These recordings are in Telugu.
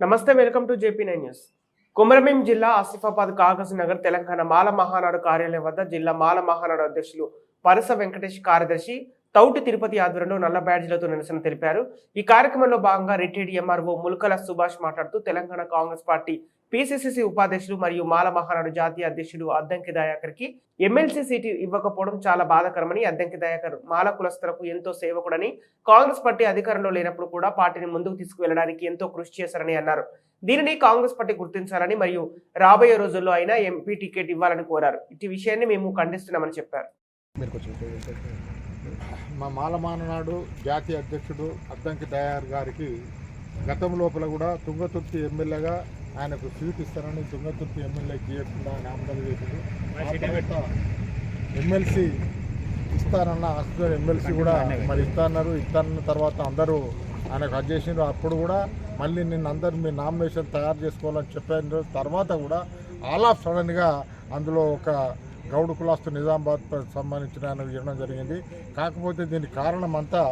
నమస్తే welcome to JP nine news. కుమరమీం జిల్లా ఆసిఫాబాద్ కాగజ్ నగర్ తెలంగాణ మాల మహానాడు కార్యాలయం వద్ద జిల్లా మాల మహానాడు అధ్యక్షులు పరస వెంకటేష్ కార్యదర్శి తౌటు తిరుపతి ఆధ్వర్యంలో నల్ల బ్యాడ్జీలతో నిరసన తెలిపారు. ఈ కార్యక్రమంలో భాగంగా రిటైర్డ్ ఎంఆర్ఓ ముల్కల సుభాష్ మాట్లాడుతూ తెలంగాణ కాంగ్రెస్ పార్టీ పిసిసిసి ఉపాధ్యక్షులు మరియు మాల మహానాడు జాతీయ అధ్యక్షుడు అద్దంకి దయాకర్కి ఎమ్మెల్సీ సీటు ఇవ్వకపోవడం చాలా బాధాకరమని అద్దంకి దయాకర్ మాల కులస్తులకు ఎంతో సేవకుడని కాంగ్రెస్ పార్టీ అధికారంలో లేనప్పుడు కూడా పార్టీని ముందుకు తీసుకువెళ్ళడానికి ఎంతో కృషి చేశారని అన్నారు. దీనిని కాంగ్రెస్ పార్టీ గుర్తించాలని మరియు రాబోయే రోజుల్లో అయినా ఎంపీ టికెట్ ఇవ్వాలని కోరారు. ఇటు విషయాన్ని మేము ఖండిస్తున్నామని చెప్పారు. మా మాలమాననాడు జాతీయ అధ్యక్షుడు అద్దంకి దయార్ గారికి గతం లోపల కూడా తుంగతుర్తి ఎమ్మెల్యేగా ఆయనకు సీట్ ఇస్తారని తుంగతుర్తి ఎమ్మెల్యే చేయకుండా నామకలు చేసింది ఆ తర్వాత ఎమ్మెల్సీ ఇస్తారన్న హాస్పిటల్ ఎమ్మెల్సీ కూడా మరి ఇస్తారన్నారు ఇస్తారన్న తర్వాత అందరూ ఆయనకు అది చేసిండ్రు. అప్పుడు కూడా మళ్ళీ నిన్న అందరూ మీ నామినేషన్ తయారు చేసుకోవాలని చెప్పారు. తర్వాత కూడా ఆల్ ఆఫ్ సడన్గా అందులో ఒక గౌడ్ కులాస్తు నిజామాబాద్ సంబంధించిన ఆయన ఇవ్వడం జరిగింది. కాకపోతే దీనికి కారణం అంతా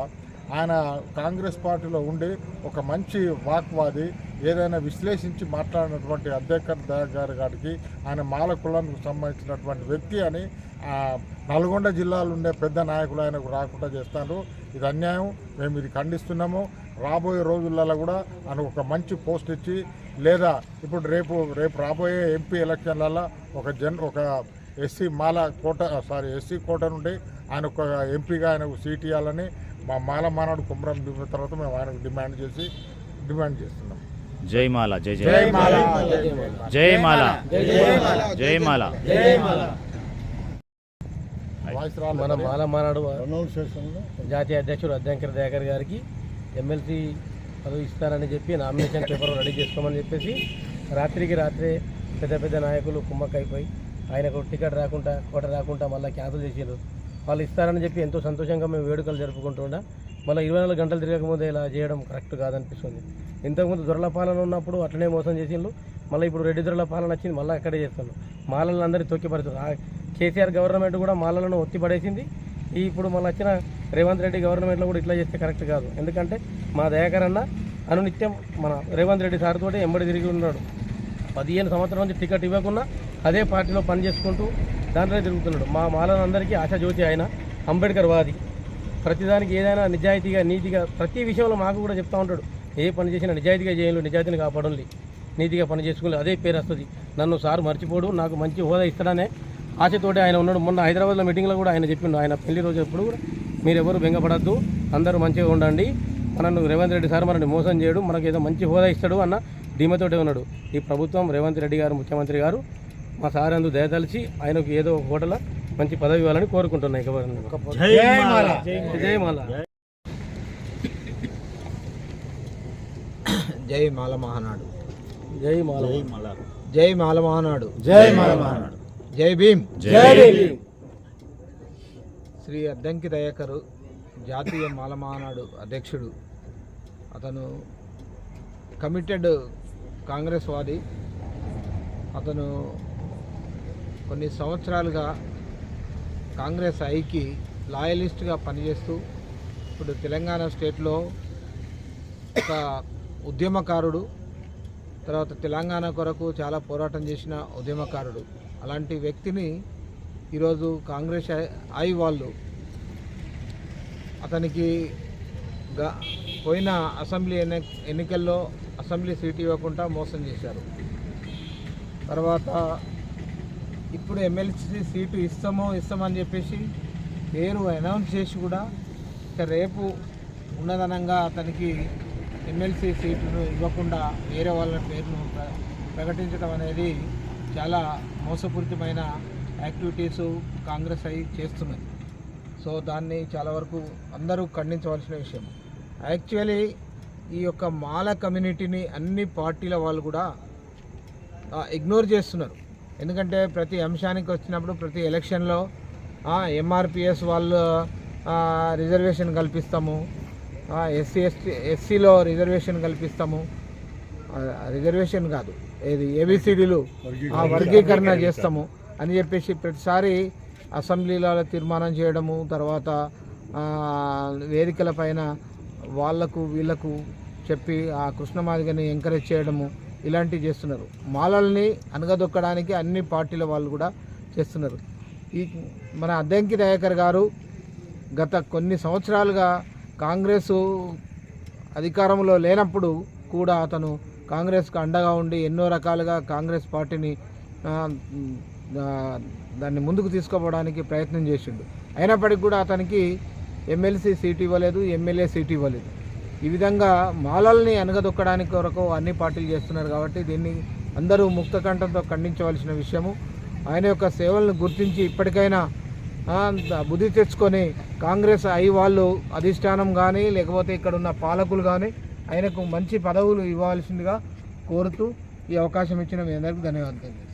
ఆయన కాంగ్రెస్ పార్టీలో ఉండి ఒక మంచి వాక్వాది ఏదైనా విశ్లేషించి మాట్లాడినటువంటి అధ్యక్ష గారి గారికి ఆయన మాల కులానికి సంబంధించినటువంటి వ్యక్తి అని నల్గొండ జిల్లాలో ఉండే పెద్ద నాయకులు ఆయనకు రాకుండా చేస్తారు. ఇది అన్యాయం. మేము ఇది ఖండిస్తున్నాము. రాబోయే రోజులలో కూడా ఆయన ఒక మంచి పోస్ట్ ఇచ్చి లేదా ఇప్పుడు రేపు రేపు రాబోయే ఎంపీ ఎలక్షన్లలో ఒక జన్ ఒక SC Mala quota sorry SC quota నుండి ఆయన ఒక ఎంపీగా ఆయనకు సీట్ ఇవ్వాలని మా మాల మానాడు కుమ్రం దిగిన తర్వాత మేము ఆయనకు డిమాండ్ చేసి డిమాండ్ చేస్తున్నాం. జై మాల జై జై. జై మాల జై మాల. జై మాల. వాయిస్ మన. మాల మానాడు జాతీయ అధ్యక్షుడు అద్దంకర్ దయాకర్ గారికి ఎమ్మెల్సీ పదవి ఇస్తారని చెప్పి నామినేషన్ పేపర్ రెడీ చేసుకోమని చెప్పేసి రాత్రికి రాత్రే పెద్ద పెద్ద నాయకులు కుమ్మక్కైపోయి ఆయనకు టికెట్ రాకుండా కోట రాకుండా మళ్ళీ క్యాన్సిల్ చేసారు వాళ్ళు ఇస్తారని చెప్పి ఎంతో సంతోషంగా మేము వేడుకలు జరుపుకుంటుండ. మళ్ళీ ఇరవై నాలుగు గంటలు తిరగకముందే ఇలా చేయడం కరెక్ట్ కాదనిపిస్తుంది. ఇంతకుముందు దొరల పాలన ఉన్నప్పుడు అట్లనే మోసం చేసిండ్రు. మళ్ళీ ఇప్పుడు రెడ్డి దొరల పాలన వచ్చింది మళ్ళీ అక్కడే చేస్తున్నారు. మాలలను అందరినీ తొక్కిపడుతున్నారు ఆ కేసీఆర్ గవర్నమెంట్ కూడా మాలలను ఒత్తిపడేసింది ఈ ఇప్పుడు మళ్ళీ వచ్చిన రేవంత్ రెడ్డి గవర్నమెంట్లో కూడా ఇట్లా చేస్తే కరెక్ట్ కాదు. ఎందుకంటే మా దయాకర్ అన్న అనునిత్యం మన రేవంత్ రెడ్డి సార్ తోటి ఎంబడి తిరిగి ఉన్నాడు. పదిహేను సంవత్సరాల నుంచి టికెట్ ఇవ్వకుండా అదే పార్టీలో పని చేసుకుంటూ తిరుగుతున్నాడు. మా మాలనందరికీ ఆశా ఆశాజ్యోతి ఆయన అంబేద్కర్ వాది. ప్రతిదానికి ఏదైనా నిజాయితీగా నీతిగా ప్రతి విషయంలో మాకు కూడా చెప్తా ఉంటాడు. ఏ పని చేసినా నిజాయితీగా చేయండి నిజాయితీని కాపాడండి. నీతిగా పని చేసుకోలేదు అదే పేరు వస్తుంది. నన్ను సార్ మర్చిపోడు నాకు మంచి హోదా ఇస్తాడనే ఆశతోటి ఆయన ఉన్నాడు. మొన్న హైదరాబాద్లో మీటింగ్లో కూడా ఆయన చెప్పిండు ఆయన పెళ్ళి రోజు ఎప్పుడు కూడా మీరు బెంగపడద్దు అందరూ మంచిగా ఉండండి. మనను రేవంత్ రెడ్డి సార్ మనని మోసం చేయడు మనకు ఏదో మంచి హోదా ఇస్తాడు అన్న ధీమతోటే ఉన్నాడు. ఈ ప్రభుత్వం రేవంత్ రెడ్డి గారు ముఖ్యమంత్రి గారు మా సార్ అందు దయతలిచి ఆయనకు ఏదో ఒక హోటల్ మంచి పదవి ఇవ్వాలని కోరుకుంటున్నాయి జై మాల. జై మాల. జై మాల. మహానాడు. జై మాల. జై మాల. మహానాడు. జై మాల జై భీమ్. జై శ్రీ అద్దంకి దయాకరు జాతీయ మాల మహానాడు అధ్యక్షుడు. అతను కమిటెడ్ కాంగ్రెస్ వాది. అతను కొన్ని సంవత్సరాలుగా కాంగ్రెస్ ఐకి లాయలిస్ట్గా పనిచేస్తూ ఇప్పుడు తెలంగాణ స్టేట్లో ఒక ఉద్యమకారుడు తర్వాత తెలంగాణ కొరకు చాలా పోరాటం చేసిన ఉద్యమకారుడు. అలాంటి వ్యక్తిని ఈరోజు కాంగ్రెస్ ఐ- ఐ వాళ్ళు అతనికి పోయిన అసెంబ్లీ ఎన్ని ఎన్నికల్లో అసెంబ్లీ సీట్ ఇవ్వకుండా మోసం చేశారు. తర్వాత ఇప్పుడు ఎమ్మెల్సీ సీటు ఇస్తామో ఇస్తామని చెప్పేసి పేరు అనౌన్స్ చేసి కూడా ఇక రేపు ఉన్నదనంగా అతనికి ఎమ్మెల్సీ సీటును ఇవ్వకుండా వేరే వాళ్ళ పేరును ప్ర- ప్రకటించడం అనేది చాలా మోసపూరితమైన యాక్టివిటీసు కాంగ్రెస్ అయి చేస్తున్నది. సో దాన్ని చాలా వరకు అందరూ ఖండించవలసిన విషయం. యాక్చువల్లీ ఈ యొక్క మాల కమ్యూనిటీని అన్ని పార్టీల వాళ్ళు కూడా ఇగ్నోర్ చేస్తున్నారు. ఎందుకంటే ప్రతి అంశానికి వచ్చినప్పుడు ప్రతి ఎలక్షన్లో ఎంఆర్పిఎస్ వాళ్ళు రిజర్వేషన్ కల్పిస్తాము. ఎస్సీ ఎస్టీ ఎస్సీలో రిజర్వేషన్ కల్పిస్తాము. రిజర్వేషన్ కాదు. ఏది? ఏబిసిడీలు వర్గీకరణ చేస్తాము అని చెప్పేసి ప్రతిసారి అసెంబ్లీలో తీర్మానం చేయడము తర్వాత వేదికల పైన వాళ్ళకు వీళ్ళకు చెప్పి ఆ కృష్ణమాదిగని ఎంకరేజ్ చేయడము ఇలాంటివి చేస్తున్నారు. మాలల్ని అనగదొక్కడానికి అన్ని పార్టీల వాళ్ళు కూడా చేస్తున్నారు. ఈ మన అద్దంకి దయాకర్ గారు గత కొన్ని సంవత్సరాలుగా కాంగ్రెస్ అధికారంలో లేనప్పుడు కూడా అతను కాంగ్రెస్కు అండగా ఉండి ఎన్నో రకాలుగా కాంగ్రెస్ పార్టీని దాన్ని ముందుకు తీసుకుపోవడానికి ప్రయత్నం చేసిండు. అయినప్పటికీ కూడా అతనికి ఎమ్మెల్సీ సీట్ ఇవ్వలేదు ఎమ్మెల్యే సీట్ ఇవ్వలేదు. ఈ విధంగా మాలల్ని అనగదొక్కడానికి కొరకు అన్ని పార్టీలు చేస్తున్నారు కాబట్టి దీన్ని అందరూ ముక్త కంఠంతో ఖండించవలసిన విషయము. ఆయన యొక్క సేవలను గుర్తించి ఇప్పటికైనా బుద్ధి తెచ్చుకొని కాంగ్రెస్ అయి వాళ్ళు అధిష్టానం కానీ లేకపోతే ఇక్కడ ఉన్న పాలకులు కానీ ఆయనకు మంచి పదవులు ఇవ్వాల్సిందిగా కోరుతూ ఈ అవకాశం ఇచ్చిన మీ అందరికీ ధన్యవాదాలు.